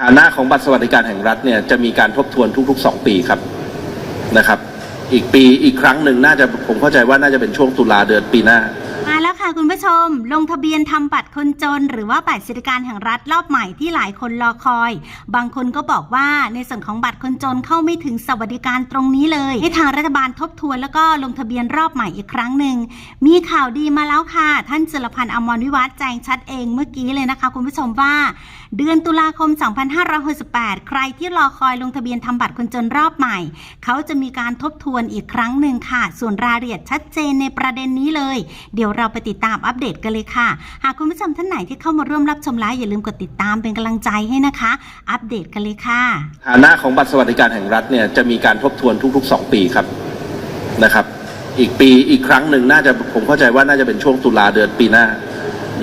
ฐานะของบัตรสวัสดิการแห่งรัฐเนี่ยจะมีการทบทวนทุกๆ 2 ปีครับนะครับ อีกปีอีกครั้งหนึ่งน่าจะผมเข้าใจว่าน่าจะเป็นช่วงตุลาเดือนปีหน้า ค่ะคุณผู้ชม ลงทะเบียนทำบัตรคนจน หรือว่าบัตรสวัสดิการแห่งรัฐรอบใหม่ที่หลายคนรอคอย บางคนก็บอกว่าในส่วนของบัตรคนจนเข้าไม่ถึงสวัสดิการตรงนี้เลยให้ทางรัฐบาลทบทวนแล้วก็ลงทะเบียนรอบใหม่อีกครั้งหนึ่งมีข่าวดีมาแล้วค่ะ ท่านจุลพันธ์อมรวิวัฒน์แจ้งชัดเองเมื่อกี้เลยนะคะ คุณผู้ชมว่า เดือนตุลาคม 2568 ใครที่รอคอยลงทะเบียนทำบัตรคนจนรอบใหม่ เขาจะมีการทบทวนอีกครั้งหนึ่งค่ะ ส่วนรายละเอียดชัดเจนในประเด็นนี้เลย เดี๋ยวเราไปติดตามอัปเดตกันเลยค่ะ หากคุณผู้ชมท่านไหนที่เข้ามาร่วมรับชมไลฟ์อย่าลืมกดติดตามเป็นกำลังใจให้นะคะ อัปเดตกันเลยค่ะฐานะของบัตรสวัสดิการแห่งรัฐเนี่ยจะมีการทบทวนทุกๆ 2 ปีครับนะครับ อีกปีอีกครั้งหนึ่งน่าจะผมเข้าใจว่าน่าจะเป็นช่วงตุลาเดือนปีหน้า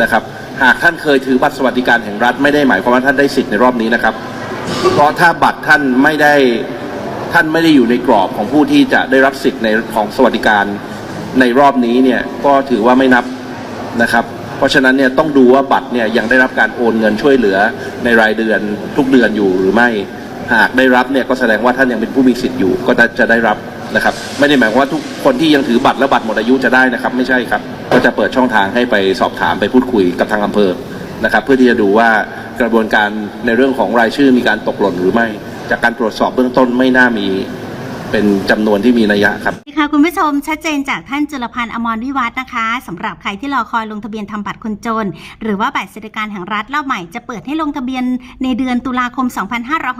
นะครับ หากท่านเคยถือบัตรสวัสดิการแห่งรัฐไม่ได้หมายความว่าท่านได้สิทธิ์ในรอบนี้นะครับ เพราะถ้าบัตรท่านไม่ได้ท่านไม่ได้อยู่ในกรอบของผู้ที่จะได้รับสิทธิ์ในของสวัสดิการในรอบนี้เนี่ยก็ถือว่าไม่นับ นะครับ เพราะฉะนั้นเนี่ยต้องดูว่าบัตรเนี่ยยังได้รับการโอนเงินช่วยเหลือในรายเดือนทุกเดือนอยู่หรือไม่ หากได้รับเนี่ยก็แสดงว่าท่านยังเป็นผู้มีสิทธิ์อยู่ ก็จะได้รับนะครับ ไม่ได้หมายความว่าทุกคนที่ยังถือบัตรและบัตรหมดอายุจะได้นะครับ ไม่ใช่ครับ ก็จะเปิดช่องทางให้ไปสอบถามไปพูดคุยกับทางอำเภอนะครับ เพื่อที่จะดูว่ากระบวนการในเรื่องของรายชื่อมีการตกหล่นหรือไม่ จากการตรวจสอบเบื้องต้นไม่น่ามี เป็นจำนวนที่มีนัยยะครับค่ะคุณผู้ชมชัดเจนจากท่านจุลพันธ์อมรวิวัฒน์นะคะสำหรับใครที่รอคอยลงทะเบียนทำบัตรคนจน หรือว่าบัตรสวัสดิการแห่งรัฐรอบใหม่จะเปิดให้ลงทะเบียนในเดือนตุลาคม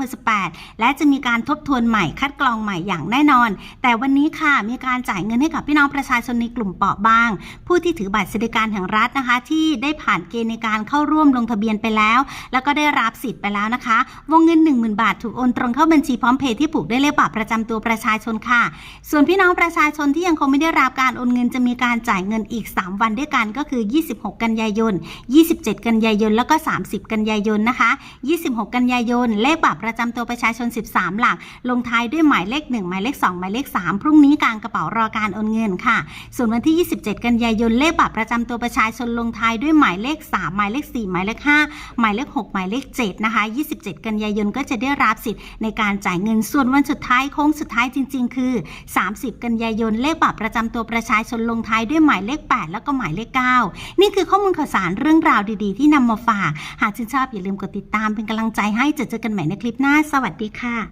2568 และจะมีการทบทวนใหม่คัดกรองใหม่อย่างแน่นอน แต่วันนี้ค่ะมีการจ่ายเงินให้กับพี่น้องประชาชนในกลุ่มเปราะบาง ผู้ที่ถือบัตรสวัสดิการแห่งรัฐนะคะ ที่ได้ผ่านเกณฑ์ในการเข้าร่วมลงทะเบียนไปแล้ว แล้วก็ได้รับสิทธิ์ไปแล้วนะคะ วงเงิน 10,000 บาทถูกโอนตรงเข้าบัญชีพร้อมเพย์ที่ผูกด้วยเลขบัตรประจำตัวประชชาชนค่ะ ส่วนพี่น้องประชาชนที่ยังคงไม่ได้รับการโอนเงินจะมีการจ่ายเงินอีก 3 วันด้วยกันก็คือ 26 กันยายน 27 กันยายน แล้วก็ 30 กันยายนนะคะ 26 กันยายน เลขบัตรประจำตัวประชาชน 13 หลัก ลงท้ายด้วยหมายเลข 1 หมายเลข 2 หมายเลข 3 พรุ่งนี้กลางกระเป๋ารอการโอนเงินค่ะ ส่วนวันที่ 27 กันยายน เลขบัตรประจำตัวประชาชนลงท้ายด้วยหมายเลข 3 หมายเลข 4 หมายเลข 5 หมายเลข 6 หมายเลข 7 นะคะ 27 กันยายนก็จะได้รับสิทธิ์ในการจ่ายเงินส่วนวันสุดท้ายโค้งสุดท้ายจริง ๆ คือ 30 กันยายนเลขบัตรประจำตัวประชาชนลงท้ายด้วยหมายเลข 8 แล้วก็หมายเลข 9 นี่คือข้อมูลข่าวสารเรื่องราวดีๆ ที่นำมาฝาก หากชื่นชอบอย่าลืมกดติดตามเป็นกำลังใจให้เจอเจอกันใหม่ในคลิปหน้า สวัสดีค่ะ